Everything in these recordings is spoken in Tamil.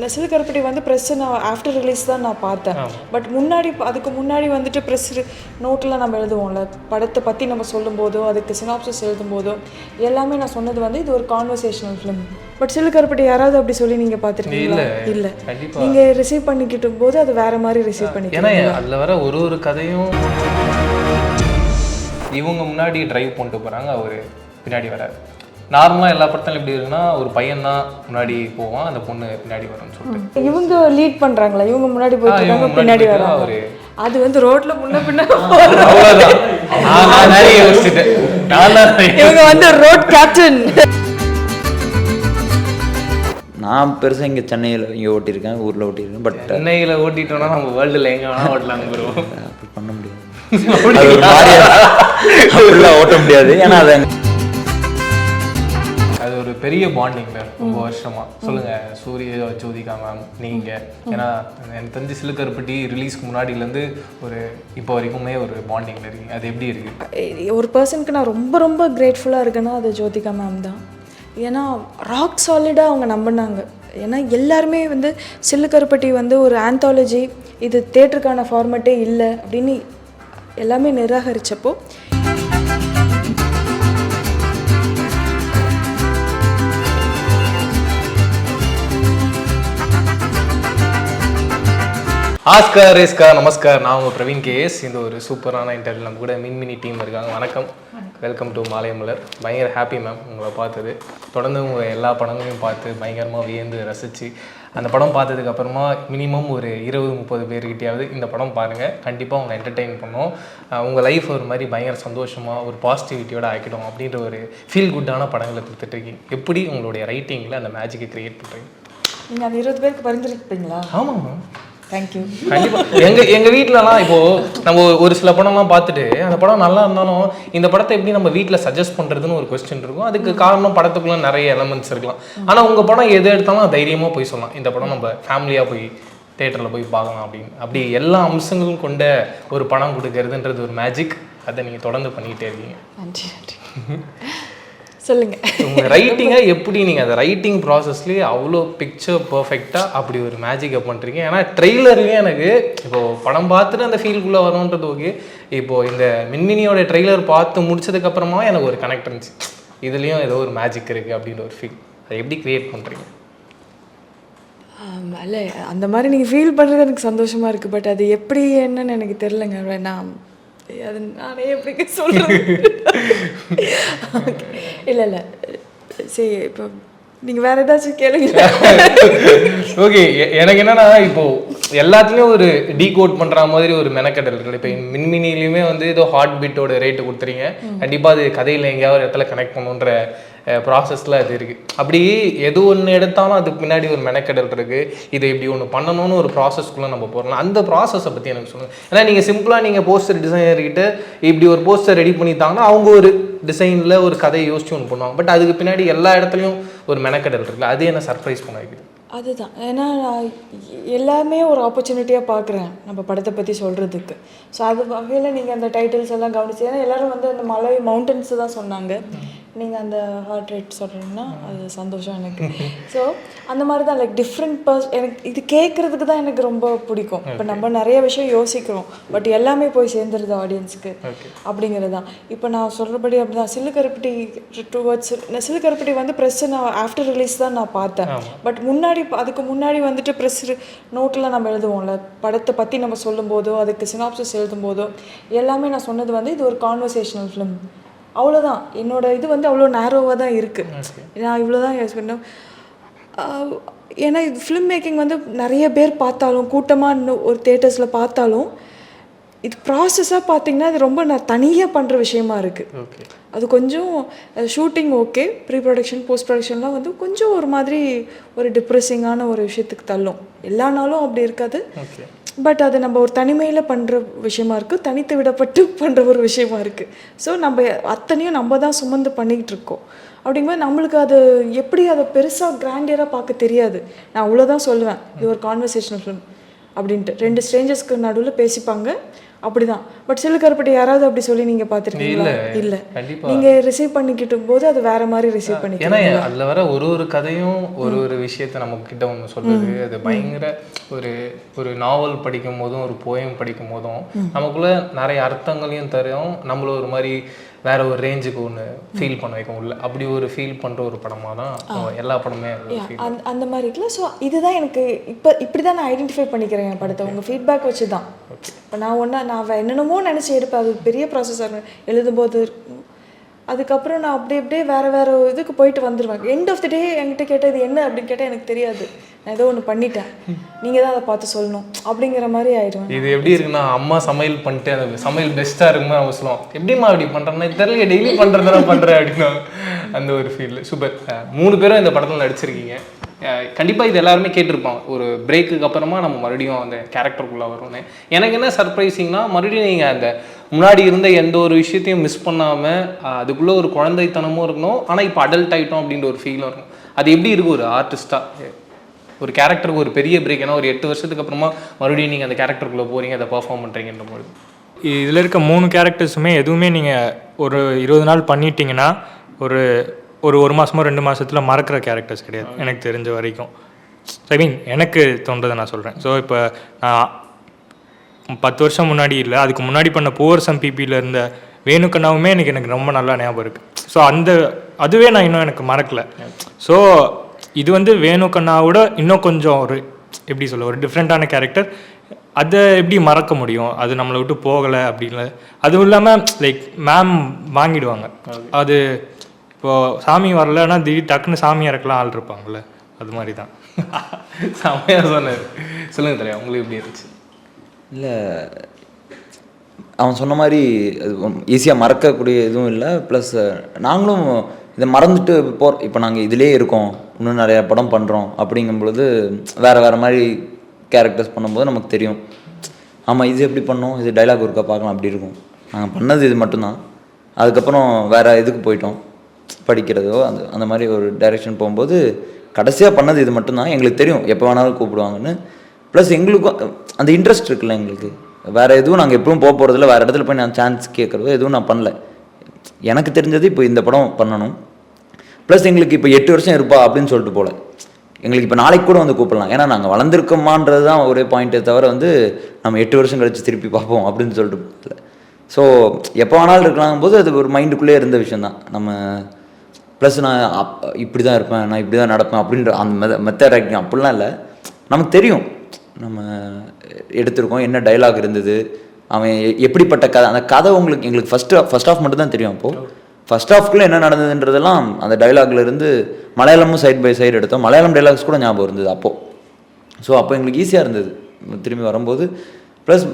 நெசில் கருப்பட்டி வந்து ப்ரெஸ் நான் ஆஃப்டர் ரிலீஸ் தான் நான் பார்த்தேன். பட் முன்னாடி அதுக்கு முன்னாடி வந்துட்டு ப்ரெஸ் நோட்டில் நம்ம எழுதுவோம்ல. படத்தை பற்றி நம்ம சொல்லும்போதோ அதுக்கு சினாப்சிஸ் எழுதும்போதோ எல்லாமே நான் சொன்னது வந்து இது ஒரு கான்வர்சேஷனல் ஃபிலிம் பட் சில்லு கருப்பட்டி யாராவது அப்படி சொல்லி நீங்கள் பார்த்துருக்கீங்களா? இல்லை நீங்கள் ரிசீவ் பண்ணிக்கிட்டு போது அது வேற மாதிரி ரிசீவ் பண்ணிக்கிறீங்க அதுல வர ஒரு ஒரு கதையும் இவங்க முன்னாடி டிரைவ் பண்ணிட்டு போறாங்க அவரு பின்னாடி வராரு. நார்மலா எல்லா படத்துலையும் எப்படி இருக்குன்னா ஒரு பையன் தான் முன்னாடி போவான் அந்த பொண்ணு பின்னாடி வரும்னு சொல்லிட்டு. இவங்க லீட் பண்றாங்களா? இவங்க முன்னாடி போயிட்டு பின்னாடி வராங்க. அவரு. அது வந்து ரோட்ல முன்ன பின்ன இவங்க வந்து ரோட் கேப்டன் நான் பெருசாக இங்கே சென்னையில் இங்கே ஓட்டியிருக்கேன் ஊரில் ஓட்டியிருக்கேன் பட் சென்னையில ஓட்டிட்டோம்னா நம்ம வேர்ல்டுல எங்க வேணா ஓட்டலாங்க ப்ரோ அப்படி பண்ண முடியாது. ஓட்ட முடியாது. ஏன்னா அது பெரிய பாண்டிங் மேம் ரொம்ப வருஷமா. சொல்லுங்க சூரிய ஜோதிகா மேம் நீங்க. ஏன்னா எனக்கு தெரிஞ்சு சிலுக்கருப்பட்டி ரிலீஸ்க்கு முன்னாடிலேருந்து ஒரு இப்போ வரைக்குமே ஒரு பாண்டிங்ல இருக்கீங்க. அது எப்படி இருக்கு? ஒரு பர்சனுக்கு நான் ரொம்ப ரொம்ப கிரேட்ஃபுல்லாக இருக்கேன்னா அது ஜோதிகா மேம் தான். ஏன்னா ராக் சாலிடாக அவங்க நம்பினாங்க. ஏன்னா எல்லாருமே வந்து சில்லு கருப்பட்டி வந்து ஒரு ஆந்தாலஜி இது தேட்டருக்கான ஃபார்மேட்டே இல்லை அப்படின்னு எல்லாமே நிராகரிச்சப்போ ஆஸ்கர் ரேஸ்கா நமஸ்கார் நான் உங்கள் பிரவீன் கேஎஸ். இந்த ஒரு சூப்பரான இன்டர்வியூ நம்ம கூட மின்மினி டீம் இருக்காங்க. வணக்கம். வெல்கம் டு மாலையமலர் பயங்கர ஹாப்பி மேம் உங்களை பார்த்தது. தொடர்ந்து உங்கள் எல்லா படங்களையும் பார்த்து பயங்கரமாக வியந்து ரசித்து அந்த படம் பார்த்ததுக்கு அப்புறமா மினிமம் ஒரு இருபது முப்பது பேர்கிட்டயாவது இந்த படம் பாருங்கள் கண்டிப்பாக உங்களை என்டர்டெயின் பண்ணும். உங்கள் லைஃப் ஒரு மாதிரி பயங்கர சந்தோஷமாக ஒரு பாசிட்டிவிட்டியோட ஆக்கிடும் அப்படின்ற ஒரு ஃபீல் குட்டான படங்களை கொடுத்துட்ருக்கீங்க எப்படி உங்களுடைய ரைட்டிங்கில் அந்த மேஜிக்கை க்ரியேட் பண்ணுறீங்க நீங்கள் அந்த இருபது பேருக்கு பரிந்துரைப்பீங்களா ஆமாம் மேம் தேங்க்யூ கண்டிப்பா. எங்க எங்க வீட்லலாம் இப்போ நம்ம ஒரு சில படம்லாம் பார்த்துட்டு அந்த படம் நல்லா இருந்தாலும் இந்த படத்தை எப்படி நம்ம வீட்ல சஜஸ்ட் பண்றதுன்னு ஒரு கொஸ்டின் இருக்கும். அதுக்கு காரணம் படத்துக்குள்ள நிறைய எலமெண்ட்ஸ் இருக்கலாம். ஆனா உங்க படம் எது எடுத்தாலும் தைரியமா போய் சொல்லலாம். இந்த படம் நம்ம ஃபேமிலியா போய் தேட்டரில் போய் பார்க்கலாம் அப்படின்னு. அப்படி எல்லா அம்சங்களும் கொண்ட ஒரு படம் கொடுக்கறதுன்றது ஒரு மேஜிக் அதை நீங்கள் தொடர்ந்து பண்ணிக்கிட்டே இருக்கீங்க. நன்றி நன்றி. சொல்லுங்க. உங்கள் ரைட்டிங்கை எப்படி நீங்கள் அந்த ரைட்டிங் ப்ராசஸ்லேயே அவ்வளோ பிக்சர் பர்ஃபெக்டாக அப்படி ஒரு மேஜிக்கை பண்ணுறீங்க ஏன்னா ட்ரெய்லருமே எனக்கு இப்போது படம் பார்த்துட்டு அந்த ஃபீல்குள்ளே வரணுன்றது ஓகே இப்போது இந்த மின்மினியோட ட்ரெய்லர் பார்த்து முடிச்சதுக்கப்புறமா எனக்கு ஒரு கனெக்ட் இருந்துச்சு. இதுலேயும் ஏதோ ஒரு மேஜிக் இருக்குது அப்படின்ற ஒரு ஃபீல் அதை எப்படி க்ரியேட் பண்ணுறீங்க இல்ல அந்த மாதிரி நீங்கள் ஃபீல் பண்ணுறது எனக்கு சந்தோஷமா இருக்கு. பட் அது எப்படி என்னன்னு எனக்கு தெரிலங்க நான் அது நானே எப்படி சொல்கிறது இல்லை இல்லை. சரி இப்போ நீங்கள் வேற ஏதாச்சும் கேளுங்க ஓகே எனக்கு என்னன்னா இப்போ எல்லாத்துலேயும் ஒரு டீகோட் பண்ற மாதிரி ஒரு மெனக்கெடல் இருக்கு. இப்போ மின்மினிலையுமே வந்து ஏதோ ஹார்ட் பீட்டோட ரேட்டு கொடுத்துறீங்க. கண்டிப்பாக அது கதையில் எங்கேயாவது ஒரு இடத்துல கனெக்ட் பண்ணுன்ற ப்ராசஸில் அது இருக்குது அப்படி எது ஒன்று எடுத்தாலும் அதுக்கு பின்னாடி ஒரு மெனக்கெடல் இருக்குது இதை இப்படி ஒன்று பண்ணணும்னு ஒரு ப்ராசஸ்க்குள்ளே நம்ம போகிறோம் அந்த ப்ராசஸை பற்றி எனக்கு சொல்லுங்கள் ஏன்னா நீங்கள் சிம்பிளாக நீங்கள் போஸ்டர் டிசைனர்கிட்ட இப்படி ஒரு போஸ்டர் ரெடி பண்ணிட்டாங்கன்னா அவங்க ஒரு டிசைனில் ஒரு கதையை யோசிச்சு ஒன்று பண்ணுவாங்க. பட் அதுக்கு பின்னாடி எல்லா இடத்துலையும் ஒரு மெனக்கெடல் இருக்குல்ல அது என்ன சர்ப்ரைஸ் பண்ண வைக்குது? அதுதான். ஏன்னா நான் எல்லாமே ஒரு ஆப்பர்ச்சுனிட்டியாக பார்க்குறேன் நம்ம படத்தை பற்றி சொல்கிறதுக்கு ஸோ அது வகையில் நீங்கள் அந்த டைட்டில்ஸ் எல்லாம் கவனிச்சு ஏன்னா எல்லோரும் வந்து அந்த மலை மவுண்டன்ஸ் தான் சொன்னாங்க. நீங்கள் அந்த ஹார்ட் ரேட் சொல்கிறீங்கன்னா அது சந்தோஷம் எனக்கு. ஸோ அந்த மாதிரி தான் லைக் டிஃப்ரெண்ட் பர்ஸ் எனக்கு இது கேட்குறதுக்கு தான் எனக்கு ரொம்ப பிடிக்கும். இப்போ நம்ம நிறைய விஷயம் யோசிக்கிறோம். பட் எல்லாமே போய் சேர்ந்துருது ஆடியன்ஸ்க்கு அப்படிங்கிறது தான் இப்போ நான் சொல்கிறபடி அப்படி தான் சில்லு கருப்பட்டி டுவர்ட்ஸ் சில்லு கருப்பட்டி வந்து ப்ரெஸ் நான் ஆஃப்டர் ரிலீஸ் தான் நான் பார்த்தேன். பட் முன்னாடி அதுக்கு முன்னாடி வந்துட்டு ப்ரெஸ் நோட்டில் நம்ம எழுதுவோம்ல. படத்தை பற்றி நம்ம சொல்லும்போதோ அதுக்கு சினாப்சிஸ் எழுதும்போதோ எல்லாமே நான் சொன்னது வந்து இது ஒரு கான்வர்சேஷனல் ஃபிலிம் அவ்வளோதான் என்னோட இது வந்து அவ்வளோ நேரோவாக தான் இருக்குது நான் இவ்வளோ தான் யோசிச்சு பண்ணேன் ஏன்னா இது ஃபிலிம் மேக்கிங் வந்து நிறைய பேர் பார்த்தாலும் கூட்டமாக ஒரு தேட்டர்ஸில் பார்த்தாலும் இது ப்ராசஸாக பார்த்தீங்கன்னா இது ரொம்ப நான் தனியாக பண்ணுற விஷயமா இருக்குது அது கொஞ்சம் shooting okay pre production post ப்ரொடக்ஷன்லாம் வந்து கொஞ்சம் ஒரு மாதிரி ஒரு டிப்ரெஸிங்கான ஒரு விஷயத்துக்கு தள்ளும். எல்லா நாளும் அப்படி இருக்காது. பட் அது நம்ம ஒரு தனிமையில் பண்ணுற விஷயமா இருக்குது தனித்து விடப்பட்டு பண்ணுற ஒரு விஷயமா இருக்குது ஸோ நம்ம அத்தனையும் நம்ம தான் சுமந்து பண்ணிக்கிட்டு இருக்கோம். அப்படிங்கும்போது நம்மளுக்கு அது எப்படி அதை பெருசாக கிராண்டியராக பார்க்க தெரியாது. நான் அவ்வளோதான் சொல்லுவேன். இது ஒரு கான்வர்சேஷனல் ஃபிலிம் அப்படின்ட்டு. ரெண்டு ஸ்ட்ரேஞ்சர்ஸ்க்கு நடுவில் பேசிப்பாங்க. அப்படிதான். பட் சிலுக்கருப்பட்டி யாராவது அப்படி சொல்லி நீங்க பார்த்துருக்கீங்களா? இல்ல. நீங்க ரிசீவ் பண்ணிக்கிட்டு போது அது வேற மாதிரி ரிசீவ் ஏன்னா பண்ணிக்கிறீங்க அதுல வர ஒரு ஒரு கதையும் ஒரு ஒரு விஷயத்த நம்ம கிட்ட ஒன்று சொல்லுது அது பயங்கர ஒரு ஒரு நாவல் படிக்கும் போதும் ஒரு போயம் படிக்கும் போதும் நமக்குள்ள நிறைய அர்த்தங்களையும் தரும். நம்மள ஒரு மாதிரி வேற ஒரு ரேஞ்சுக்கு ஒன்று ஃபீல் பண்ண வைக்கும். உள்ள அப்படி ஒரு ஃபீல் பண்ற ஒரு படமா தான் எல்லா படமே அந்த அந்த மாதிரி இருக்குல்ல. ஸோ இதுதான் எனக்கு இப்போ இப்படி தான் நான் ஐடென்டிஃபை பண்ணிக்கிறேன் என் படத்தை. உங்கள் ஃபீட்பேக் வச்சு தான் இப்போ நான் ஒன்றா நான் என்னென்னமோ நினச்சி எடுப்பேன். அது பெரிய ப்ராசஸாக எழுதும்போது இருக்கும். அதுக்கப்புறம் நான் அப்படியே அப்படியே வேறு வேறு இதுக்கு போயிட்டு வந்துடுவேன் எண்ட் ஆஃப் த டே என்கிட்ட கேட்டால் இது என்ன அப்படின்னு கேட்டால் எனக்கு தெரியாது. நான் ஏதோ ஒன்று பண்ணிட்டேன். நீங்கள் தான் அதை பார்த்து சொல்லணும். அப்படிங்கிற மாதிரி ஆயிடுவேன் இது எப்படி இருக்குன்னா அம்மா சமையல் பண்ணிட்டு அந்த சமையல் பெஸ்ட்டாக இருக்கும் அவங்க சொல்லுவோம் எப்படிம்மா அப்படி பண்ணுறேன்னா தெரியல டெய்லி பண்ணுறதுனா பண்ணுறேன் அப்படின்னா. அந்த ஒரு ஃபீல் சூப்பர் மூணு பேரும் இந்த படத்தில் நடிச்சிருக்கீங்க. கண்டிப்பாக இது எல்லாருமே கேட்டிருப்பான் ஒரு பிரேக்குக்கு அப்புறமா நம்ம மறுபடியும் அந்த கேரக்டருக்குள்ளே வரும்னு. எனக்கு என்ன சர்ப்ரைசிங்னா மறுபடியும் நீங்கள் அந்த முன்னாடி இருந்த எந்த ஒரு விஷயத்தையும் மிஸ் பண்ணாமல் அதுக்குள்ளே ஒரு குழந்தைத்தனமும் இருக்கணும். ஆனால் இப்போ அடல்ட் ஆகிட்டோம் அப்படின்ற ஒரு ஃபீலும் இருக்கும் அது எப்படி இருக்கும் ஒரு ஆர்டிஸ்ட்டாக ஒரு கேரக்டருக்கு ஒரு பெரிய பிரேக் ஏன்னா ஒரு எட்டு வருஷத்துக்கு அப்புறமா மறுபடியும் நீங்கள் அந்த கேரக்டருக்குள்ளே போகிறீங்க அதை பர்ஃபார்ம் பண்ணுறீங்கன்ற பொழுது. இதில் இருக்க மூணு கேரக்டர்ஸுமே எதுவுமே நீங்கள் ஒரு இருபது நாள் பண்ணிட்டீங்கன்னா ஒரு ஒரு ஒரு மாதமோ ரெண்டு மாதத்தில் மறக்கிற கேரக்டர்ஸ் கிடையாது. எனக்கு தெரிஞ்ச வரைக்கும். ஐ மீன் எனக்கு தோன்றதை நான் சொல்கிறேன் ஸோ இப்போ நான் பத்து வருஷம் முன்னாடி இல்லை அதுக்கு முன்னாடி பண்ண பூவர்சம் பிபியில் இருந்த வேணுக்கண்ணாவுமே எனக்கு எனக்கு ரொம்ப நல்லா ஞாபகம் இருக்குது ஸோ அந்த அதுவே நான் இன்னும் எனக்கு மறக்கல. ஸோ இது வந்து வேணுக்கண்ணாவோட இன்னும் கொஞ்சம் ஒரு எப்படி சொல்ல ஒரு டிஃப்ரெண்ட்டான கேரக்டர் அதை எப்படி மறக்க முடியும்? அது நம்மளை விட்டு போகலை அப்படின்னு அதுவும் இல்லாமல் லைக் மேம் வாங்கிடுவாங்க. அது இப்போது சாமி வரலன்னா திடீர் டக்குன்னு சாமி இறக்கலாம் ஆள் இருப்பாங்கல்ல. அது மாதிரி தான் செம்மையாக சொன்னார். சொல்லுங்க தெரியும் உங்களுக்கு எப்படி இருந்துச்சு? இல்லை அவன் சொன்ன மாதிரி அது ஈஸியாக மறக்கக்கூடிய எதுவும் இல்லை. ப்ளஸ் நாங்களும் இதை மறந்துட்டு போ இப்போ நாங்கள் இதிலே இருக்கோம். இன்னும் நிறையா படம் பண்ணுறோம் அப்படிங்கும் பொழுது வேறு வேறு மாதிரி கேரக்டர்ஸ் பண்ணும்போது நமக்கு தெரியும். ஆமாம் இது எப்படி பண்ணோம்? இது டைலாக் ஒருக்கா பார்க்கலாம். அப்படி இருக்கும். நாங்கள் பண்ணது இது மட்டும்தான். அதுக்கப்புறம் வேறு இதுக்கு போயிட்டோம்? படிக்கிறதோ அந்த அந்த மாதிரி ஒரு டைரெக்ஷன் போகும்போது கடைசியாக பண்ணது இது மட்டும்தான். எங்களுக்கு தெரியும் எப்போ வேணாலும் கூப்பிடுவாங்கன்னு. ப்ளஸ் எங்களுக்கும் அந்த இன்ட்ரெஸ்ட் இருக்குல்ல எங்களுக்கு. வேறு எதுவும் நாங்கள் எப்பவும் போக போகிறதில்ல வேறு இடத்துல போய் நான் சான்ஸ் கேட்குறதோ எதுவும் நான் பண்ணல. எனக்கு தெரிஞ்சது இப்போ இந்த படம் பண்ணணும். ப்ளஸ் எங்களுக்கு இப்போ எட்டு வருஷம் இருப்பா அப்படின்னு சொல்லிட்டு போகல எங்களுக்கு இப்போ நாளைக்கு கூட வந்து கூப்பிடலாம். ஏன்னா நாங்கள் வளர்ந்துருக்கோமான்றது தான் ஒரே பாயிண்ட்டே தவிர வந்து நம்ம எட்டு வருஷம் கழித்து திருப்பி பார்ப்போம் அப்படின்னு சொல்லிட்டு ஸோ எப்போ வேணாலும் இருக்கலாம் போது அது ஒரு மைண்டுக்குள்ளே இருந்த விஷயம் தான் நம்ம ப்ளஸ் நான் அப் இப்படி தான் இருப்பேன் நான் இப்படி தான் நடப்பேன் அப்படின்ற அந்த மெத மெத்தட் ஆக்டிங் அப்படிலாம் இல்லை. நமக்கு தெரியும். நம்ம எடுத்திருக்கோம் என்ன டைலாக் இருந்தது அவன் எப்படிப்பட்ட கதை அந்த கதை உங்களுக்கு எங்களுக்கு ஃபஸ்ட்டு ஃபஸ்ட் ஆஃப் மட்டும் தான் தெரியும் அப்போது ஃபஸ்ட் ஆஃப்குள்ளே என்ன நடந்ததுன்றதெல்லாம் அந்த டைலாக்ல இருந்து மலையாளமும் சைட் பை சைடு எடுத்தோம். மலையாளம் டைலாக்ஸ் கூட ஞாபகம் இருந்தது அப்போது ஸோ அப்போ எங்களுக்கு ஈஸியாக இருந்தது. திரும்பி வரும்போது ப்ளஸ்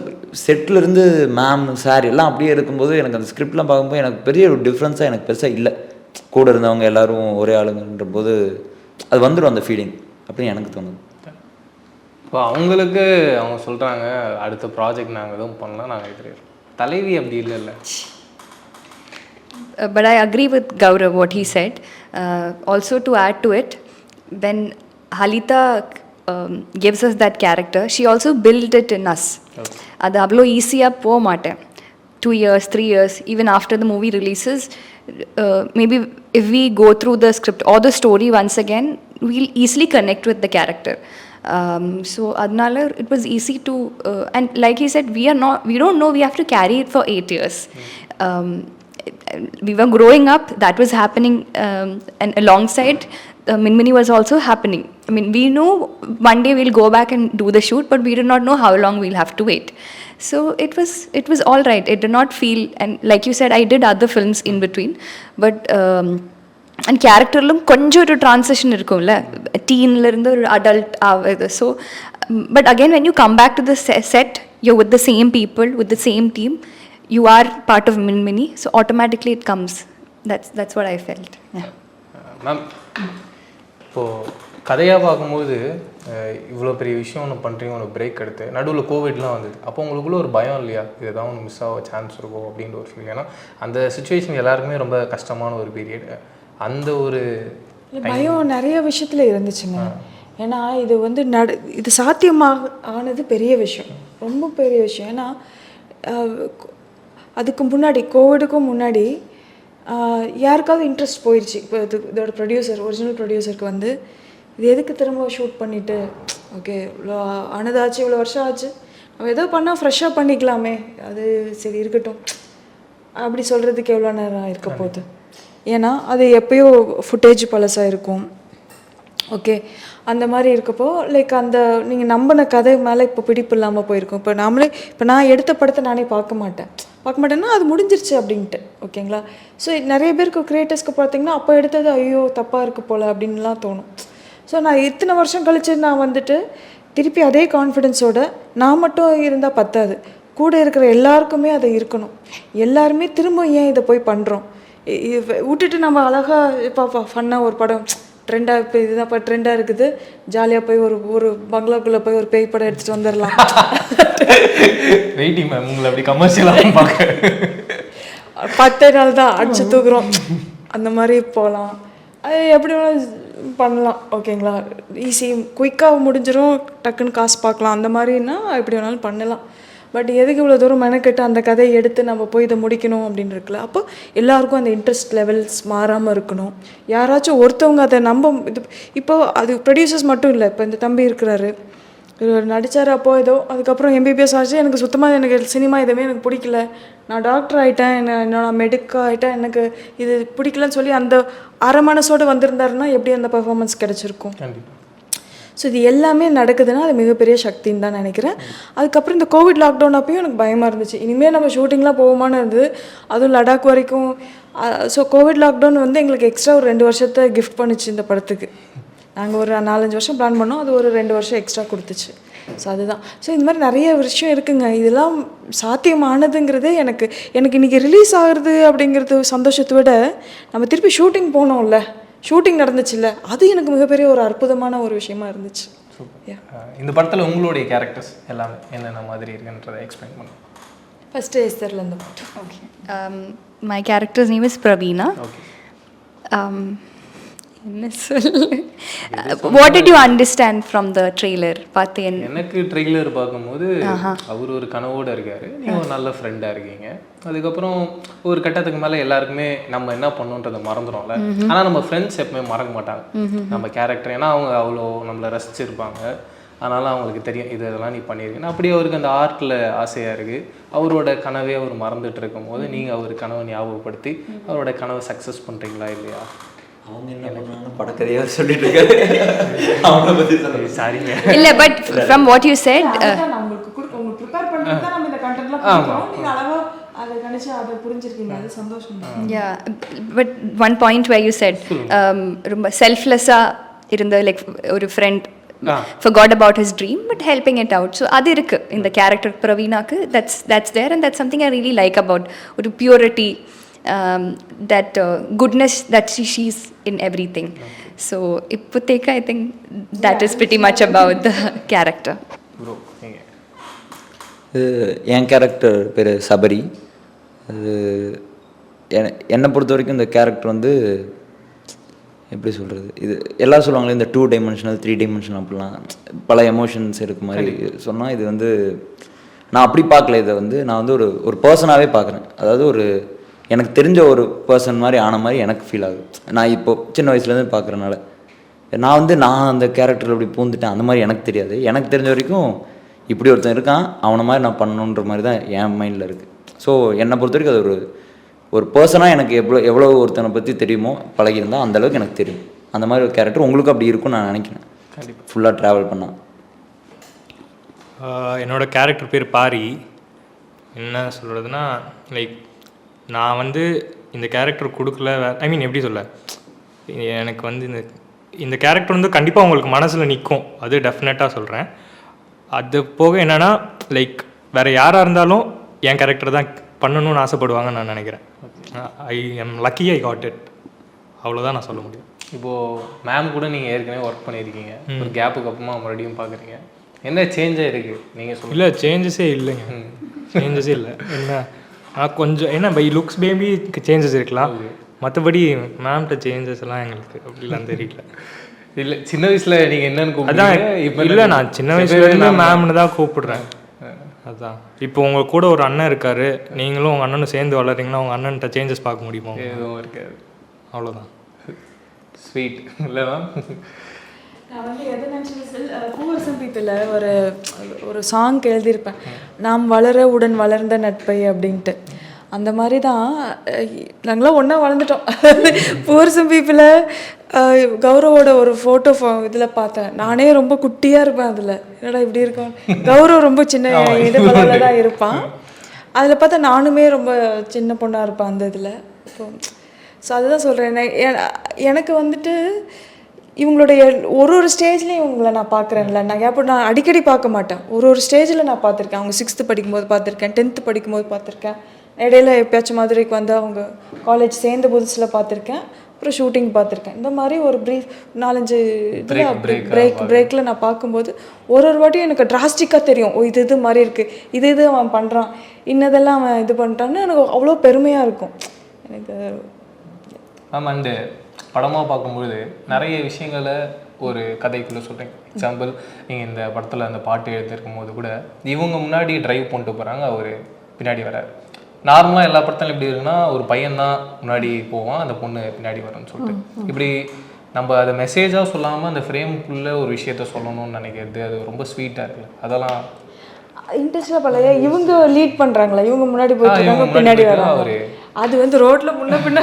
செட்டிலிருந்து மேம் சார் எல்லாம் அப்படியே இருக்கும்போது எனக்கு அந்த ஸ்கிரிப்ட்லாம் பார்க்கும்போது எனக்கு பெரிய ஒரு டிஃப்ரென்ஸாக எனக்கு பெருசாக இல்லை. கூட இருந்தவங்க எல்லாரும் ஒரே ஆளுங்கன்ற போது அது வந்துடும் அந்த ஃபீலிங் அப்படின்னு எனக்கு தோணுது. இப்போ அவங்களுக்கு அவங்க சொல்கிறாங்க அடுத்த ப்ராஜெக்ட் நாங்கள் எதுவும் பண்ணலாம் நாங்கள் இது தலைவி அப்படி இல்லைல்ல. Uh, but I agree with Gaurav what he said. Uh, also to add to it, when Halita um, gives us that character, she also built it in us. அது அவ்வளோ ஈஸியாக போக மாட்டேன். Two years three years even after the movie releases maybe if we go through the script or the story once again we'll easily connect with the character Um, so Adnala, it was easy to, uh, and like he said, we are not, we don't know, we have to carry it for eight years. Mm. Um, we were growing up, that was happening, um, and alongside, uh, Minmini was also happening. I mean, we know one day we'll go back and do the shoot, but we do not know how long we'll have to wait. So it was, it was all right. It did not feel, and like you said, I did other films in between, but. Um, and கேரக்டர்லும் கொஞ்சம் ஒரு ட்ரான்சிஷன் இருக்கும்ல. டீன்லேருந்து ஒரு அடல்ட் ஆகுது so but again when you come back to the set you with the same people with the same team you are part of மின் Minmini so automatically it comes that's that's what I felt ma'am இப்போது கதையாக பார்க்கும்போது இவ்வளோ பெரிய விஷயம் ஒன்று பண்ணுறீங்க ஒன்று பிரேக் எடுத்து. நடுவில் கோவிட்லாம் வந்தது. அப்போ உங்களுக்குள்ள ஒரு பயம் இல்லையா? இது ஏதாவது ஒன்று மிஸ் ஆக சான்ஸ் இருக்கும் அப்படின்ற ஒரு ஃபீல் ஏன்னா அந்த சுச்சுவேஷன் எல்லாருக்குமே ரொம்ப கஷ்டமான ஒரு பீரியட் அந்த ஒரு பயம் நிறைய விஷயத்துல இருந்துச்சுங்க. ஏன்னா இது வந்து நடு இது சாத்தியமாக ஆனது பெரிய விஷயம். ரொம்ப பெரிய விஷயம். ஏன்னா அதுக்கு முன்னாடி கோவிடுக்கும் முன்னாடி யாருக்காவது இன்ட்ரெஸ்ட் போயிடுச்சு இப்போ இது இதோட ப்ரொடியூசர் ஒரிஜினல் ப்ரொடியூசருக்கு வந்து இது எதுக்கு திரும்ப ஷூட் பண்ணிவிட்டு ஓகே இவ்வளோ ஆனதாச்சு இவ்வளோ வருஷம் ஆச்சு. நம்ம ஏதோ பண்ணால் ஃப்ரெஷ்ஷாக பண்ணிக்கலாமே. அது சரி இருக்கட்டும். அப்படி சொல்கிறதுக்கு எவ்வளோ நேரம் இருக்க போகுது? ஏன்னா அது எப்பயோ ஃபுட்டேஜ் பழசாக இருக்கும் ஓகே அந்த மாதிரி இருக்கப்போ லைக் அந்த நீங்கள் நம்பின கதை மேலே இப்போ பிடிப்பு இல்லாமல் போயிருக்கும். இப்போ நாமளே இப்போ நான் எடுத்த படத்தை நானே பார்க்க மாட்டேன். பார்க்க மாட்டேன்னா அது முடிஞ்சிருச்சு அப்படின்ட்டு. ஓகேங்களா ஸோ நிறைய பேருக்கு க்ரியேட்டர்ஸ்க்கு பார்த்தீங்கன்னா அப்போ எடுத்தது ஐயோ தப்பாக இருக்கு போல் அப்படின்லாம் தோணும். ஸோ நான் இத்தனை வருஷம் கழிச்சு நான் வந்துட்டு திருப்பி அதே கான்ஃபிடென்ஸோட நான் மட்டும் இருந்தால் பத்தாது. கூட இருக்கிற எல்லாருக்குமே அதை இருக்கணும். எல்லாருமே திரும்ப ஏன் இதை போய் பண்ணுறோம் விட்டுட்டு நம்ம அழகாக இப்போ ஃபன்னாக ஒரு படம் ட்ரெண்டாக இப்போ இதுதான் இப்போ ட்ரெண்டாக இருக்குது. ஜாலியாக போய் ஒரு ஒரு பங்களாக்குள்ளே போய் ஒரு பேய் படம் எடுத்துகிட்டு வந்துடலாம் வெயிட்டிங் மேம் உங்களை அப்படி கமர்ஷியலாக பார்க்க. பத்தே நாள் தான் அடிச்சு தூக்குறோம். அந்த மாதிரி போகலாம் அது எப்படி வேணாலும் பண்ணலாம் ஓகேங்களா? ஈஸி குயிக்காக முடிஞ்சிரும் டக்குன்னு காசு பார்க்கலாம். அந்த மாதிரின்னா எப்படி வேணாலும் பண்ணலாம். பட் எதுக்கு இவ்வளோ தூரம் மெனக்கெட்டு அந்த கதையை எடுத்து நம்ம போய் இதை முடிக்கணும் அப்படின்னு இருக்குல்ல? அப்போ எல்லாருக்கும் அந்த இன்ட்ரெஸ்ட் லெவல்ஸ் மாறாமல் இருக்கணும். யாராச்சும் ஒருத்தவங்க அதை நம்ப இது இப்போ அது ப்ரொடியூசர்ஸ் மட்டும் இல்லை இப்போ இந்த தம்பி இருக்கிறாரு. நடித்தார் அப்போ ஏதோ அதுக்கப்புறம் எம்பிபிஎஸ் ஆச்சு எனக்கு சுத்தமாக எனக்கு சினிமா எதுவுமே எனக்கு பிடிக்கல. நான் டாக்டர் ஆகிட்டேன் என்ன நான் மெடிக்கல் ஆகிட்டேன் எனக்கு இது பிடிக்கலன்னு சொல்லி அந்த அரை மனசோடு வந்திருந்தாருன்னா எப்படி அந்த பர்ஃபார்மன்ஸ் கிடச்சிருக்கும்? கண்டிப்பாக ஸோ இது எல்லாமே நடக்குதுன்னா அது மிகப்பெரிய சக்தின்னு தான் நினைக்கிறேன். அதுக்கப்புறம் இந்த கோவிட் லாக்டவுன் அப்பயும் எனக்கு பயமாக இருந்துச்சு. இனிமேல் நம்ம ஷூட்டிங்லாம் போவோமான்னு இருந்தது. அதுவும் லடாக் வரைக்கும். ஸோ கோவிட் லாக்டவுன் வந்து எங்களுக்கு எக்ஸ்ட்ரா ஒரு ரெண்டு வருஷத்தை கிஃப்ட் பண்ணுச்சு இந்த படத்துக்கு. நாங்கள் ஒரு நாலஞ்சு வருஷம் பிளான் பண்ணோம். அது ஒரு ரெண்டு வருஷம் எக்ஸ்ட்ரா கொடுத்துச்சு. ஸோ அதுதான். ஸோ இந்த மாதிரி நிறைய விஷயம் இருக்குங்க. இதெல்லாம் சாத்தியமானதுங்கிறதே எனக்கு எனக்கு இன்றைக்கி ரிலீஸ் ஆகுறது அப்படிங்கிறது சந்தோஷத்தை விட நம்ம திருப்பி ஷூட்டிங் போனோம்ல. ஷூட்டிங் நடந்துச்சுல்ல அது எனக்கு மிகப்பெரிய ஒரு அற்புதமான ஒரு விஷயமா இருந்துச்சு. இந்த படத்தில் உங்களுடைய கேரக்டர்ஸ் எல்லாமே என்னென்ன மாதிரி இருக்குன்றதை எக்ஸ்பிளைன் பண்ணுங்க ஃபஸ்ட்டு எஸ்தரில் இருந்து மட்டும் Okay. Um, my character's name is Pravina. Okay Um, என்ன சொல்லு? What did you understand from the trailer பார்த்து என் எனக்கு ட்ரெய்லர் பார்க்கும்போது அவர் ஒரு கனவோட இருக்காரு. நீங்க ஒரு நல்ல ஃப்ரெண்டா இருக்கீங்க. அதுக்கப்புறம் ஒரு கட்டத்துக்கு மேல எல்லாருக்குமே நம்ம என்ன பண்ணோன்றதை மறந்துடும்ல. ஆனா நம்ம ஃப்ரெண்ட்ஸ் எப்பவுமே மறக்க மாட்டாங்க. நம்ம கேரக்டர் ஏன்னா அவங்க அவ்வளோ நம்மளை ரசிச்சிருப்பாங்க. அதனால அவங்களுக்கு தெரியும் இது இதெல்லாம் நீ பண்ணியிருக்கேன்னு அப்படியே அவருக்கு அந்த ஆர்ட்ல ஆசையா இருக்கு. அவரோட கனவே அவர் மறந்துட்டு இருக்கும்போது நீங்க அவர் கனவை ஞாபகப்படுத்தி அவரோட கனவை சக்ஸஸ் பண்றீங்களா இல்லையா? அவங்க என்ன பண்ணாங்க படக்கதையாக சொல்லிட்டு இருக்காரு. அவங்கள பற்றி சொல்லுங்க. சாரிங்க. இல்லை but from what you said உங்களுக்கு கொடுக்க உங்களுக்கு ப்ரிப்பேர் பண்ணிட்டு தான் நம்ம இந்த கண்டென்ட்லாம் அதை கணிச்சு அதை புரிஞ்சிருக்கீங்க. அது சந்தோஷம் yeah but one point um, ரொம்ப செல்ஃப்லெஸ்ஸாக இருந்த லைக் ஒரு friend for God about his dream but helping it out. So அது இருக்கு. இந்த கேரக்டர் பிரவீனாக்கு that's that's there and that's something I really like about ஒரு purity um, that uh, goodness that she she's in everything. So இப்போதைக்கு I think that is pretty much about the character. இது என் கேரக்டர் பேர் சபரி. அது என- என்னை பொறுத்த வரைக்கும் இந்த கேரக்டர் வந்து எப்படி சொல்கிறது இது எல்லாம் சொல்லுவாங்களே இந்த டூ டைமென்ஷனல் த்ரீ டைமென்ஷனல் அப்படிலாம். பல எமோஷன்ஸ் இருக்க மாதிரி சொன்னால் இது வந்து நான் அப்படி பார்க்கல. இதை வந்து நான் வந்து ஒரு ஒரு பர்சனாகவே பார்க்குறேன். அதாவது ஒரு எனக்கு தெரிஞ்ச ஒரு பர்சன் மாதிரி ஆன மாதிரி எனக்கு ஃபீல் ஆகுது. நான் இப்போ சின்ன வயசுலேருந்து பார்க்குறனால நான் வந்து நான் அந்த கேரக்டர் இப்படி பூந்துட்டேன் அந்த மாதிரி எனக்கு தெரியாது. எனக்கு தெரிஞ்ச வரைக்கும் இப்படி ஒருத்தன் இருக்கான் அவனை மாதிரி நான் பண்ணணுன்ற மாதிரி தான் என் மைண்டில் இருக்குது ஸோ என்னை பொறுத்த வரைக்கும் அது ஒரு ஒரு பர்சனாக எனக்கு எவ்வளோ எவ்வளோ ஒருத்தனை பற்றி தெரியுமோ பழகியிருந்தா அந்த அளவுக்கு எனக்கு தெரியும். அந்த மாதிரி ஒரு கேரக்டர் உங்களுக்கும் அப்படி இருக்கும்னு நான் நினைக்கிறேன். ஃபுல்லாக ட்ராவல் பண்ணால் ஆஹ் என்னோட கேரக்டர் பேர் பாரி. என்ன சொல்கிறதுனா லைக் நான் வந்து இந்த கேரக்டர் கொடுக்கல ஐ மீன் எப்படி சொல்ல? எனக்கு வந்து இந்த இந்த கேரக்டர் வந்து கண்டிப்பாக உங்களுக்கு மனசில் நிற்கும் அது டெஃபினட்டாக சொல்கிறேன் அது போக என்னென்னா லைக் வேறு யாராக இருந்தாலும் என் கேரக்டர் தான் பண்ணணும்னு ஆசைப்படுவாங்கன்னு நான் நினைக்கிறேன். I am lucky I got it அவ்வளோதான் நான் சொல்ல முடியும். இப்போ மேம் கூட நீங்க ஏற்கனவே ஒர்க் பண்ணியிருக்கீங்க. ஒரு கேப்புக்கு அப்புறமா மறுபடியும் பார்க்குறீங்க என்ன சேஞ்ச் ஆயிருக்கு நீங்க சொல்லுங்க. இல்லை சேஞ்சஸே இல்லைங்க. சேஞ்சஸே இல்லை. என்ன? கொஞ்சம் என்ன பை லுக்ஸ் பேபி சேஞ்சஸ் இருக்கலாம். மற்றபடி மேம்கிட்ட சேஞ்சஸ் எல்லாம் எங்களுக்கு அப்படிலாம் தெரியல. இல்ல சின்ன வயசுல நீங்க என்னன்னு அதான் இப்போ இல்லை நான் சின்ன வயசுல இருந்து மேம்னு தான் கூப்பிடுறேன். அதுதான் இப்போ உங்க கூட ஒரு அண்ணன் இருக்காரு. நீங்களும் உங்க அண்ணனும் சேர்ந்து வளர்றீங்கன்னா உங்க அண்ணன்ட்ட சேஞ்சஸ் பார்க்க முடியுமா எதுவும் இருக்காது. அவ்வளோதான் ஸ்வீட் இல்லை மேம் நான் வந்து எதை நினச்சேன் பூவரசம் பீப்பில் ஒரு ஒரு சாங் எழுதியிருப்பேன். நாம் வளர உடன் வளர்ந்த நட்பை அப்படின்ட்டு. அந்த மாதிரி தான் நாங்களாம் ஒன்றா வளர்ந்துட்டோம். பூவரசம் பீப்பில் கௌரவோட ஒரு ஃபோட்டோ இதில் பார்த்தேன். நானே ரொம்ப குட்டியாக இருப்பேன் அதில். என்னடா இப்படி இருக்கோம் கௌரவ் ரொம்ப சின்ன இடுப்பளவில் தான் இருப்பான். அதில் பார்த்தா நானுமே ரொம்ப சின்ன பொண்ணாக இருப்பேன் அந்த இதில். ஸோ அதுதான் சொல்கிறேன் எனக்கு வந்துட்டு இவங்களுடைய ஒரு ஒரு ஸ்டேஜ்லேயும் இவங்களை நான் பார்க்குறேன்ல. நான் எப்போ நான் அடிக்கடி பார்க்க மாட்டேன். ஒரு ஒரு ஸ்டேஜில் நான் பார்த்துருக்கேன். அவங்க சிக்ஸ்த்து படிக்கும்போது பார்த்துருக்கேன். டென்த்து படிக்கும்போது பார்த்துருக்கேன். இடையில எப்பயாச்சும் மதுரைக்கு வந்து அவங்க காலேஜ் சேர்ந்த புதுசில் பார்த்துருக்கேன். அப்புறம் ஷூட்டிங் பார்த்துருக்கேன். இந்த மாதிரி ஒரு ப்ரீஃப் நாலஞ்சு இதில் பிரேக் பிரேக்கில் நான் பார்க்கும்போது ஒரு ஒரு வாட்டியும் எனக்கு டிராஸ்டிக்காக தெரியும். ஓ இது இது மாதிரி இருக்குது இது இது அவன் பண்ணுறான் இன்னதெல்லாம் அவன் இது பண்ணிட்டான்னு எனக்கு அவ்வளோ பெருமையாக இருக்கும். எனக்கு மேம் அண்டு படமாக பார்க்கும்பொழுது நிறைய விஷயங்களை ஒரு கதைக்குள்ளே சொல்கிறீங்க எக்ஸாம்பிள் நீங்கள் இந்த படத்தில் அந்த பாட்டு எழுதியிருக்கும் போது கூட இவங்க முன்னாடி டிரைவ் பண்ணிட்டு போகிறாங்க அவர் பின்னாடி வராரு நார்மலாக எல்லா படத்துலையும் எப்படி இருக்குன்னா ஒரு பையன் தான் முன்னாடி போவான் அந்த பொண்ணு பின்னாடி வரும்னு சொல்லிட்டு. இப்படி நம்ம அதை மெசேஜாக சொல்லாமல் அந்த ஃப்ரேம்குள்ளே ஒரு விஷயத்த சொல்லணும்னு நினைக்கிறது அது ரொம்ப ஸ்வீட்டாக இருக்குல்ல. அதெல்லாம் இன்ட்ரெஸ்டாக பழைய இவங்க லீட் பண்றாங்களா? இவங்க முன்னாடி போயிட்டு பின்னாடி வராங்க. அவரு- அது வந்து ரோட்ல முன்ன பின்ன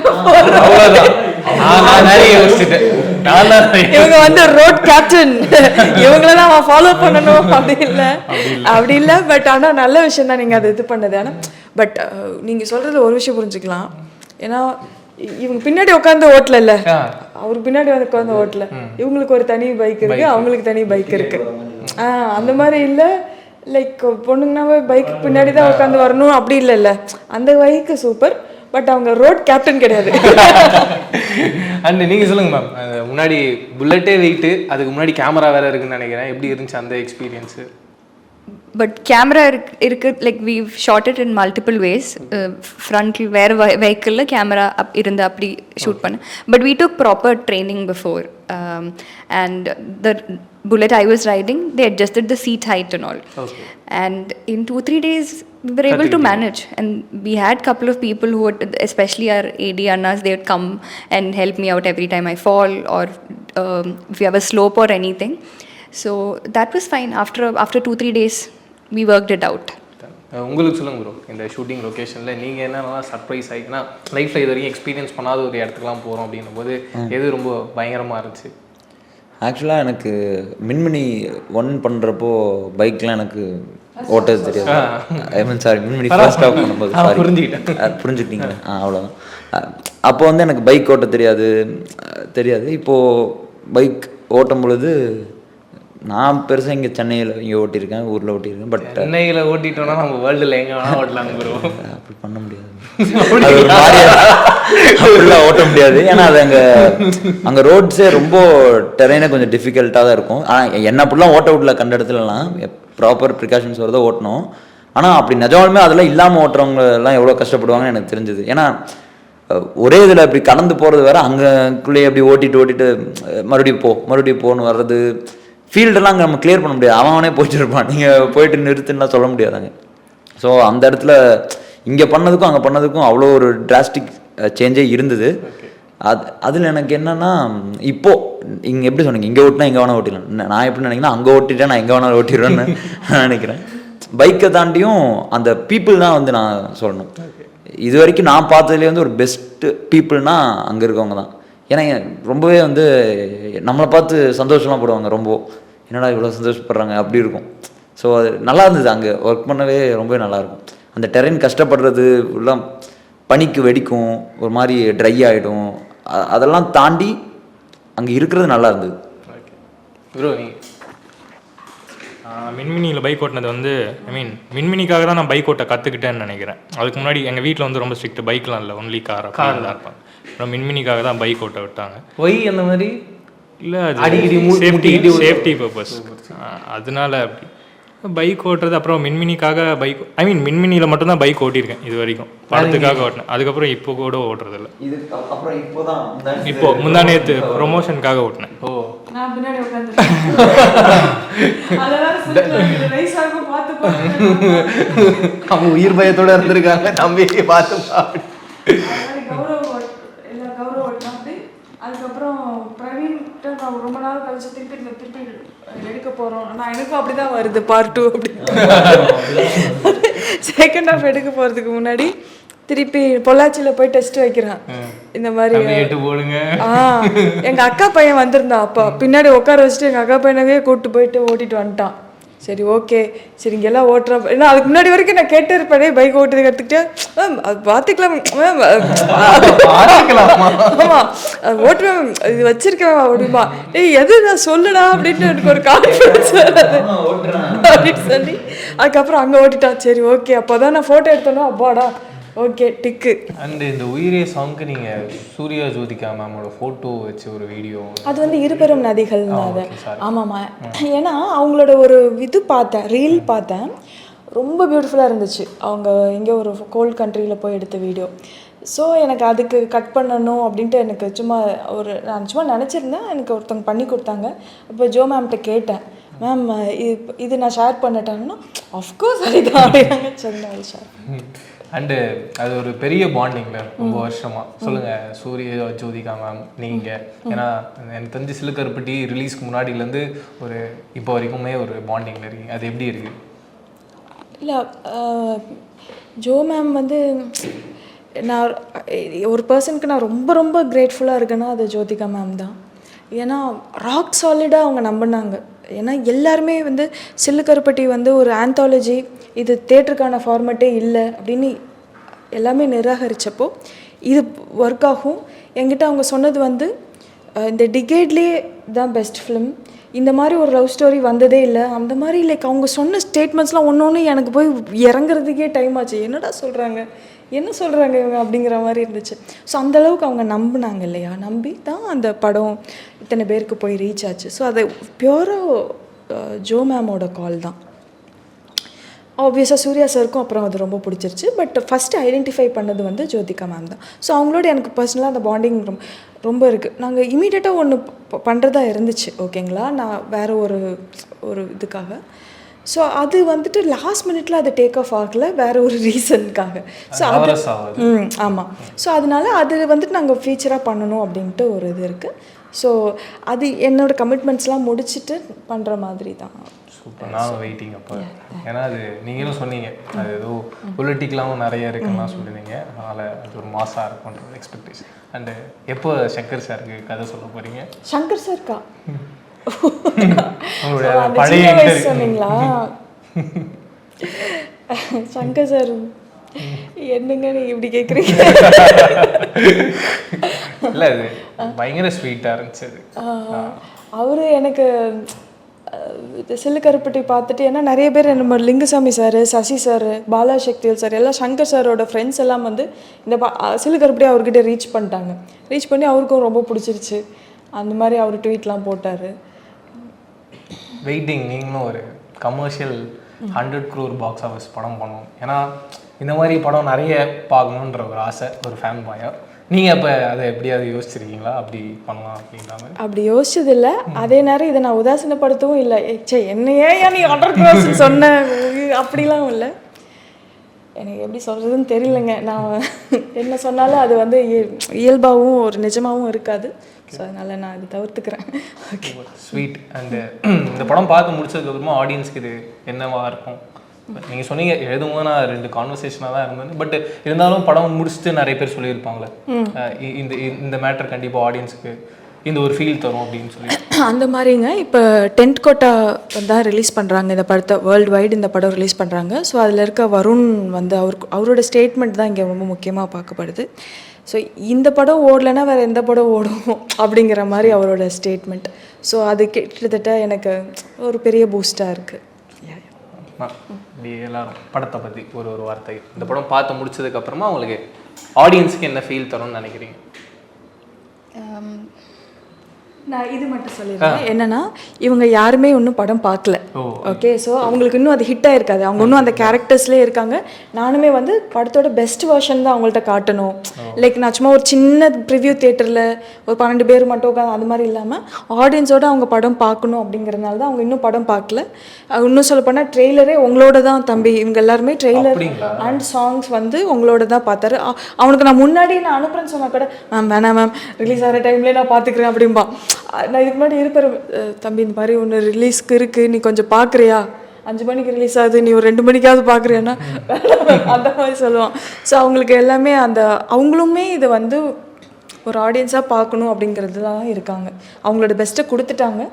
தான் இவங்க வந்து ரோட் கேப்டன் இவங்களெல்லாம் அவன் ஃபாலோ பண்ணணும். அப்படி இல்லை. அப்படி இல்லை. பட் ஆனா நல்ல விஷயம் தான் நீங்க அதை இது பண்ணது. ஆனா பட் நீங்க சொல்றது ஒரு விஷயம் புரிஞ்சுக்கலாம். ஏன்னா இவங்க பின்னாடி உட்காந்து ஓட்டல இல்ல. அவர் பின்னாடி வந்து உட்காந்து ஓட்டல. இவங்களுக்கு ஒரு தனி பைக் இருக்கு. அவங்களுக்கு தனி பைக் இருக்கு. ஆ அந்த மாதிரி இல்ல. லைக் பொண்ணுங்கனாவே பைக் பின்னாடி தான் உட்காந்து வரணும். அப்படி இல்லைல்ல அந்த பைக்கு சூப்பர் பட் அவங்க ரோட் கேப்டன் கிடையாது. அண்ட் நீங்கள் சொல்லுங்க மேம் முன்னாடி புல்லட்டே வெயிட்டு அதுக்கு முன்னாடி கேமரா வேற இருக்குன்னு நினைக்கிறேன். எப்படி இருந்துச்சு அந்த எக்ஸ்பீரியன்ஸு பட் கேமரா இருக்கு இருக்கு like we shot it in multiple ways ஃப்ரண்ட்ல வேறு வெஹிக்கிளில் கேமரா அப் இருந்து அப்படி ஷூட் பண்ணேன் but we took proper training before and the bullet I was riding they adjusted the seat height and all and in two three days we were able to manage and we had couple of people who would especially our ad annas they would come and help me out every time i fall or um, if we have a slope or anything so that was fine after after two three days we worked it out உங்களுக்கு சொல்லுங்க ப்ரோ இந்த ஷூட்டிங் லொக்கேஷனில் நீங்கள் என்னென்னலாம் சர்ப்ரைஸ் ஆகி ஏன்னா லைஃப்பில் இது வரைக்கும் எக்ஸ்பீரியன்ஸ் பண்ணாத ஒரு இடத்துக்குலாம் போகிறோம் அப்படின்னும் போது எது ரொம்ப பயங்கரமாக இருந்துச்சு ஆக்சுவலாக எனக்கு மின்மினி ஒன் பண்ணுறப்போ பைக்லாம் எனக்கு ஓட்டது தெரியாது. I mean sorry Minmini first stop பண்ணும்போது சாரி புரிஞ்சுக்கிட்டேன். புரிஞ்சுக்கிட்டீங்களா? ஆ அவ்வளோதான் அப்போ வந்து எனக்கு பைக் ஓட்ட தெரியாது. தெரியாது. இப்போது பைக் ஓட்டும் பொழுது நான் பெருசாக இங்கே சென்னையில் இங்கே ஓட்டியிருக்கேன் ஊரில் ஓட்டியிருக்கேன் பட் சென்னையில் ஓட்டிட்டோம்னா நம்ம வேர்ல்டில் எங்கே வேணால் ஓட்டலாம் ப்ரோ அப்படி பண்ண முடியாது. அப்படிலாம் ஓட்ட முடியாது. ஏன்னா அது அங்கே அங்கே ரோட்ஸே ரொம்ப டெரெயினே கொஞ்சம் டிஃபிகல்ட்டாக தான் இருக்கும். ஆனால் என்ன அப்படிலாம் ஓட்ட விடல கண்ட இடத்துலலாம். ப்ராப்பர் ப்ரிகாஷன்ஸோட தான் ஓட்டணும். ஆனால் அப்படி நிஜமாலுமே அதெல்லாம் இல்லாமல் ஓட்டுறவங்க எல்லாம் எவ்வளோ கஷ்டப்படுவாங்கன்னு எனக்கு தெரிஞ்சது. ஏன்னா ஒரே இதில் இப்படி கடந்து போகிறது வேற அங்கேக்குள்ளேயே அப்படி ஓட்டிட்டு ஓட்டிட்டு மறுபடியும் போ மறுபடியும் போன்னு வர்றது ஃபீல்டெல்லாம் அங்கே நம்ம கிளியர் பண்ண முடியாது. அவன் அவனே போயிட்டு இருப்பான். நீங்கள் போயிட்டு நிறுத்துன்னா சொல்ல முடியாதாங்க ஸோ அந்த இடத்துல இங்கே பண்ணதுக்கும் அங்கே பண்ணதுக்கும் அவ்வளோ ஒரு டிராஸ்டிக் சேஞ்சே இருந்தது. அது அதில் எனக்கு என்னன்னா இப்போ இங்கே எப்படி சொன்னீங்க? இங்கே ஓட்டினா இங்கே வேணால் ஓட்டிடலாம். நான் எப்படி நினைக்கிறேன் அங்கே ஓட்டிட்டேன் நான் எங்கே வேணாலும் ஓட்டிடுவேன்னு நான் நினைக்கிறேன். பைக்கை தாண்டியும் அந்த பீப்புள் தான் வந்து நான் சொல்லணும். இது வரைக்கும் நான் பார்த்ததுலேயே வந்து ஒரு பெஸ்ட்டு பீப்புள்னா அங்கே இருக்கவங்க தான். ஏன்னா ரொம்பவே வந்து நம்மளை பார்த்து சந்தோஷமாக படுவாங்க ரொம்ப. என்னடா இவ்வளோ சந்தோஷப்படுறாங்க? அப்படி இருக்கும். ஸோ அது நல்லா இருந்தது. அங்கே ஒர்க் பண்ணவே ரொம்பவே நல்லா இருக்கும். அந்த டெரெயின் கஷ்டப்படுறது எல்லாம் பனிக்கு வெடிக்கும். ஒரு மாதிரி ட்ரை ஆகிடும் அதெல்லாம் தாண்டி அங்கே இருக்கிறது நல்லா இருந்தது. ப்ரோ மின்மினியில் பைக் ஓட்டினது வந்து ஐ மீன் மின்மினிக்காக தான் நான் பைக் ஓட்ட கற்றுக்கிட்டேன்னு நினைக்கிறேன். அதுக்கு முன்னாடி எங்கள் வீட்டில் வந்து ரொம்ப ஸ்ட்ரிக்ட் பைக்லாம் இல்லை ஒன்லி கார் கார் தான் இருப்பாங்க. அப்புறம் மின்மினிக்காக தான் பைக் ஓட்ட விட்டாங்க. ஒய் அந்த மாதிரி? இல்லை சேஃப்டி சேஃப்டி பர்பஸ் அதனால அப்படி. பைக் ஓட்டுறது அப்புறம் மின்மினிக்காக பைக் ஐ மீன் மின்மினியில் மட்டும்தான் பைக் ஓட்டியிருக்கேன் இது வரைக்கும் படத்துக்காக ஓட்டினேன். அதுக்கப்புறம் இப்போ கூட ஓட்டுறது இல்லை இது அப்புறம் இப்போதான் இப்போ முந்தா நேற்று ப்ரொமோஷனுக்காக ஓட்டினேன். ஓ. அவங்க உயிர் பயத்தோட இருந்திருக்காங்க தம்பியை பார்த்து அதுக்கப்புறம் நான் ரொம்ப நாள் கழிச்சு திருப்பி திருப்பி எடுக்க போறோம். ஆனா எனக்கும் அப்படிதான் வருது பார்ட் டூ அப்படி. செகண்ட் ஹாஃப் எடுக்க போறதுக்கு முன்னாடி திருப்பி பொள்ளாச்சியில போய் டெஸ்ட் வைக்கிறேன். இந்த மாதிரி ஆ எங்க அக்கா பையன் வந்திருந்தான் அப்பா. பின்னாடி உட்கார வச்சுட்டு எங்க அக்கா பையனவே கூட்டு போயிட்டு ஓட்டிட்டு வந்துட்டான். சரி ஓகே சரி இங்க எல்லாம் ஓட்டுற ஏன்னா அதுக்கு முன்னாடி வரைக்கும் நான் கேட்டு இருப்பேனே. பைக் ஓட்டுறது கற்றுக்கிட்டு மேம் அது பார்த்துக்கலாம். மேம் பார்த்துக்கலாமா? ஆமா. அது ஓட்டுவேன். இது வச்சிருக்கேன் அப்படிமா ஏய் எது நான் சொல்லுடா அப்படின்ட்டு எனக்கு ஒரு கான்ஃபிடன்ஸ் அப்படின்னு சொல்லி அதுக்கப்புறம் அங்க ஓட்டிட்டா. சரி ஓகே அப்போதான் நான் போட்டோ எடுத்தனோ அப்பாடா. ஓகே டிக்கு அண்ட் இந்த உயிரே சாங்க்கு நீங்க சூர்யா ஜோதிகா மேமோட போட்டோ வச்சு ஒரு வீடியோ அது வந்து இருபெரும் நதிகள் அது ஆமாம்மா. ஏன்னா அவங்களோட ஒரு இது பார்த்தேன் ரீல் பார்த்தேன். ரொம்ப பியூட்டிஃபுல்லாக இருந்துச்சு. அவங்க எங்கே ஒரு கோல்ட் கண்ட்ரியில் போய் எடுத்த வீடியோ ஸோ எனக்கு அதுக்கு கட் பண்ணணும் அப்படின்ட்டு எனக்கு சும்மா ஒரு நான் சும்மா நினச்சிருந்தேன். எனக்கு ஒருத்தவங்க பண்ணி கொடுத்தாங்க. அப்போ ஜோ மேம்கிட்ட கேட்டேன். மேம் இது இது நான் ஷேர் பண்ணட்டேன்னா? அஃப்கோர்ஸ் அதுதான். அப்படின்னாங்க. நான் ஷேர் அண்டு அது ஒரு பெரிய பாண்டிங்ல ரொம்ப வருஷமா. சொல்லுங்க சூரிய ஜோதிகா மேம் நீங்க. ஏன்னா எனக்கு தெரிஞ்சு சிலுக்கருப்பட்டி ரிலீஸ்க்கு முன்னாடிலேருந்து ஒரு இப்போ வரைக்குமே ஒரு பாண்டிங்ல இருக்கீங்க. அது எப்படி இருக்கு? இல்லை ஜோ மேம் வந்து நான் ஒரு பர்சனுக்கு நான் ரொம்ப ரொம்ப கிரேட்ஃபுல்லாக இருக்கேன்னா அது ஜோதிகா மேம் தான். ஏன்னா ராக் சாலிடாக அவங்க நம்பினாங்க. ஏன்னா எல்லாருமே வந்து சில்லுக்கருப்பட்டி வந்து ஒரு ஆந்தாலஜி இது தேட்டருக்கான ஃபார்மேட்டே இல்லை அப்படின்னு எல்லாமே நிராகரித்தப்போ இது ஒர்க் ஆகும். என்கிட்ட அவங்க சொன்னது வந்து இந்த டிகேட்லேயே தான் பெஸ்ட் ஃபிலிம் இந்த மாதிரி ஒரு லவ் ஸ்டோரி வந்ததே இல்லை. அந்த மாதிரி லைக் அவங்க சொன்ன ஸ்டேட்மெண்ட்ஸ்லாம் ஒன்று ஒன்று எனக்கு போய் இறங்குறதுக்கே டைம் ஆச்சு. என்னடா சொல்கிறாங்க என்ன சொல்கிறாங்க இவங்க அப்படிங்கிற மாதிரி இருந்துச்சு. ஸோ அளவுக்கு அவங்க நம்பினாங்க இல்லையா? நம்பி தான் அந்த படம் இத்தனை பேருக்கு போய் ரீச் ஆச்சு. ஸோ அது பியூராக ஜோ மேமோட கால் தான். ஆப்வியஸாக சூர்யா சாருக்கும் அப்புறம் அது ரொம்ப பிடிச்சிருச்சு. பட் ஃபஸ்ட்டு ஐடென்டிஃபை பண்ணது வந்து ஜோதிகா மேம் தான். ஸோ அவங்களோட எனக்கு பர்சனலாக அந்த பாண்டிங் ரொம்ப ரொம்ப இருக்குது நாங்கள் இமீடியட்டாக ஒன்று பண்ணுறதா இருந்துச்சு. ஓகேங்களா நான் வேறு ஒரு ஒரு இதுக்காக. ஸோ அது வந்துட்டு லாஸ்ட் மினிட்ல அது டேக் ஆஃப் ஆகல. வேற ஒரு ரீசனுக்காக ஸோ அது ம் ஆமாம் ஸோ அதனால அது வந்துட்டு நாங்கள் ஃபீச்சராக பண்ணணும் அப்படின்ட்டு ஒரு இது இருக்குது ஸோ அது என்னோட கமிட்மெண்ட்ஸ்லாம் முடிச்சுட்டு பண்ணுற மாதிரி தான். சூப்பர் நான் வெயிட்டிங் அப்போ. ஏன்னா அது நீங்களும் சொன்னீங்க. அது ஏதோ பொலிட்டிக்கலாகவும் நிறைய இருக்குன்னா சொல்லிருந்தீங்க. அதனால் அது ஒரு மாசாக இருக்கும்ன்ற எக்ஸ்பெக்டேஷன் அண்டு எப்போ சங்கர் சாருக்கு கதை சொல்ல போறீங்க? சங்கர் சார்க்கா பழைய. சொன்னீங்களா? சங்கர் சார் என்னங்க நீங்க இப்படி கேக்குறீங்க? இல்லை அது பயங்கர ஸ்வீட்டாக இருந்துச்சு அவரு எனக்கு சில்லுக்கருப்பட்டி பார்த்துட்டு ஏன்னா நிறைய பேர் நம்ம Lingusamy sir Sasi sir Bala Sakthivel sir எல்லாம் சங்கர் சாரோட ஃப்ரெண்ட்ஸ் எல்லாம் வந்து இந்த பா சில்லுக்கருப்பட்டி அவர்கிட்ட ரீச் பண்ணிட்டாங்க. ரீச் பண்ணி அவருக்கும் ரொம்ப பிடிச்சிருச்சு. அந்த மாதிரி அவர் ட்வீட்லாம் போட்டார். வெயிட்டிங் நீங்களும் ஒரு commercial hundred crore box office படம் பண்ணணும். ஏன்னா இந்த மாதிரி படம் நிறைய பார்க்கணுன்ற ஒரு ஆசை ஒரு ஃபேன் பாயா நீங்கள் அப்போ அதை எப்படியாவது யோசிச்சிருக்கீங்களா? அப்படி பண்ணலாம் அப்படின்ற மாதிரி? அப்படி யோசிச்சது இல்ல அதே நேரம் இதை நான் உதாசீனப்படுத்தவும் இல்லை. சே என்னையே ஏன் நீ ஹண்ட்ரட் க்ரோஸ் சொன்ன? அப்படிலாம் இல்லை. எனக்கு எப்படி சொல்கிறதுன்னு தெரியலங்க. நான் என்ன சொன்னாலும் அது வந்து இய- இயல்பாகவும் ஒரு நிஜமாகவும் இருக்காது. ஸோ அதனால் நான் இது தவிர்த்துக்கிறேன். ஓகே ஸ்வீட் அண்டு இந்த படம் பார்த்து முடிச்சதுக்கப்புறமா ஆடியன்ஸ்க்கு இது என்னவா இருக்கும்? நீங்கள் சொன்னீங்க எழுதும்போது நான் ரெண்டு கான்வர்சேஷனாக தான் இருந்தேன். பட் இருந்தாலும் படம் முடிச்சுட்டு நிறைய பேர் சொல்லியிருப்பாங்களே இந்த இந்த மேட்டர் கண்டிப்பாக ஆடியன்ஸ்க்கு இந்த ஒரு ஃபீல் தரும் அப்படின்னு சொல்லி. அந்த மாதிரிங்க. இப்போ டென்ட் கோட்டா தான் ரிலீஸ் பண்ணுறாங்க இந்த படத்தை வேர்ல்டு வைடு இந்த படம் ரிலீஸ் பண்ணுறாங்க ஸோ அதில் இருக்க வருண் வந்து அவருக்கு அவரோட ஸ்டேட்மெண்ட் தான் இங்கே ரொம்ப முக்கியமாக பார்க்கப்படுது. ஸோ இந்த படம் ஓடலைன்னா வேறு எந்த படம் ஓடும் அப்படிங்கிற மாதிரி அவரோட ஸ்டேட்மெண்ட் ஸோ அது கிட்டத்தட்ட எனக்கு ஒரு பெரிய பூஸ்டாக இருக்குது எல்லாரும் படத்தை பற்றி ஒரு ஒரு வார்த்தை. இந்த படம் பார்த்து முடிச்சதுக்கு அப்புறமா உங்களுக்கு ஆடியன்ஸ்க்கு என்ன ஃபீல் தரும்னு நினைக்கிறீங்க? நான் இது மட்டும் சொல்லிடுறேன். என்னன்னா இவங்க யாருமே இன்னும் படம் பார்க்கல. ஓகே ஸோ அவங்களுக்கு இன்னும் அது ஹிட் ஆயிருக்காது. அவங்க இன்னும் அந்த கேரக்டர்ஸ்லேயே இருக்காங்க. நானுமே வந்து படத்தோட பெஸ்ட் வெர்ஷன் தான் அவங்கள்ட்ட காட்டணும். லைக் நான் சும்மா ஒரு சின்ன ப்ரிவ்யூ தேட்டரில் ஒரு பன்னெண்டு பேர் மட்டும் உட்காந்து அது மாதிரி இல்லாமல் ஆடியன்ஸோட அவங்க படம் பார்க்கணும் அப்படிங்கிறதுனால தான் அவங்க இன்னும் படம் பார்க்கல. இன்னும் சொல்ல போனால் ட்ரெய்லரே உங்களோட தான் தம்பி. இவங்க எல்லாருமே ட்ரெய்லர் அண்ட் சாங்ஸ் வந்து உங்களோட தான் பார்த்தாரு. அவனுக்கு நான் முன்னாடி நான் அனுப்புறேன்னு சொன்னா கூட மேம் வேணாம் மேம் ரிலீஸ் ஆகிற டைம்லேயே நான் பார்த்துக்கிறேன் அப்படிம்பா. நான் இதுக்கு முன்னாடி இருப்பேன். தம்பி இந்த மாதிரி ஒன்று ரிலீஸ்க்கு இருக்குது நீ கொஞ்சம் பார்க்குறியா அஞ்சு மணிக்கு ரிலீஸ் ஆகுது. நீ ஒரு ரெண்டு மணிக்காவது பார்க்குறியான்னா அந்த மாதிரி சொல்லுவான். ஸோ அவங்களுக்கு எல்லாமே அந்த அவங்களுமே இதை வந்து ஒரு ஆடியன்ஸாக பார்க்கணும் அப்படிங்கிறது தான் இருக்காங்க. அவங்களோட பெஸ்ட்டை கொடுத்துட்டாங்க.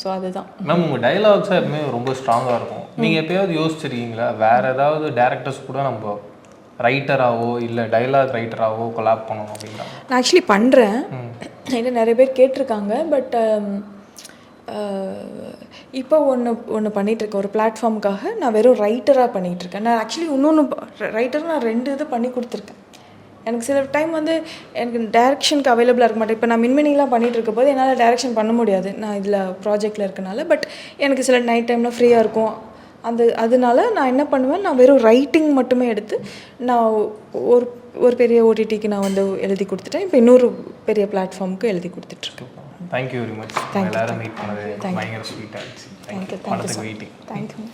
ஸோ அதுதான். மேம் உங்கள் டைலாக்ஸாக எப்பவுமே ரொம்ப ஸ்ட்ராங்காக இருக்கும். நீங்கள் எப்பயாவது யோசிச்சிருக்கீங்களா? வேறு ஏதாவது டேரக்டர்ஸ் கூட நம்ம ரைட்டராகவோ இல்லை டைலாக் ரைட்டராகவோ கொலாப் பண்ணணும் அப்படின்னா நான் ஆக்சுவலி பண்ணுறேன் என்ன நிறைய பேர் கேட்டிருக்காங்க பட் இப்போ ஒன்று ஒன்று பண்ணிகிட்ருக்கேன் ஒரு பிளாட்ஃபார்முக்காக நான் வெறும் ரைட்டராக பண்ணிகிட்ருக்கேன் நான் ஆக்சுவலி இன்னொன்று ரைட்டர் நான் ரெண்டு இது பண்ணி கொடுத்துருக்கேன். எனக்கு சில டைம் வந்து எனக்கு டேரக்ஷனுக்கு அவைலபிளாக இருக்க மாட்டேன். இப்போ நான் மின்மினிலாம் பண்ணிகிட்டு இருக்க போது என்னால் டேரக்ஷன் பண்ண முடியாது. நான் இதில் ப்ராஜெக்டில் இருக்கனால. பட் எனக்கு சில நைட் டைமில் ஃப்ரீயாக இருக்கும். அந்த அதனால நான் என்ன பண்ணுவேன் நான் வெறும் ரைட்டிங் மட்டுமே எடுத்து நான் ஒரு ஒரு பெரிய ஓடிடிக்கு நான் வந்து எழுதி கொடுத்துட்டேன். இப்போ இன்னொரு பெரிய பிளாட்ஃபார்முக்கு எழுதி கொடுத்துட்ருக்கேன். தேங்க்யூ வெரி மச் எல்லாரும் மீட் பண்ணது பயங்கர ஸ்வீட்டாக இருந்துச்சு. Thank you thank you waiting thank you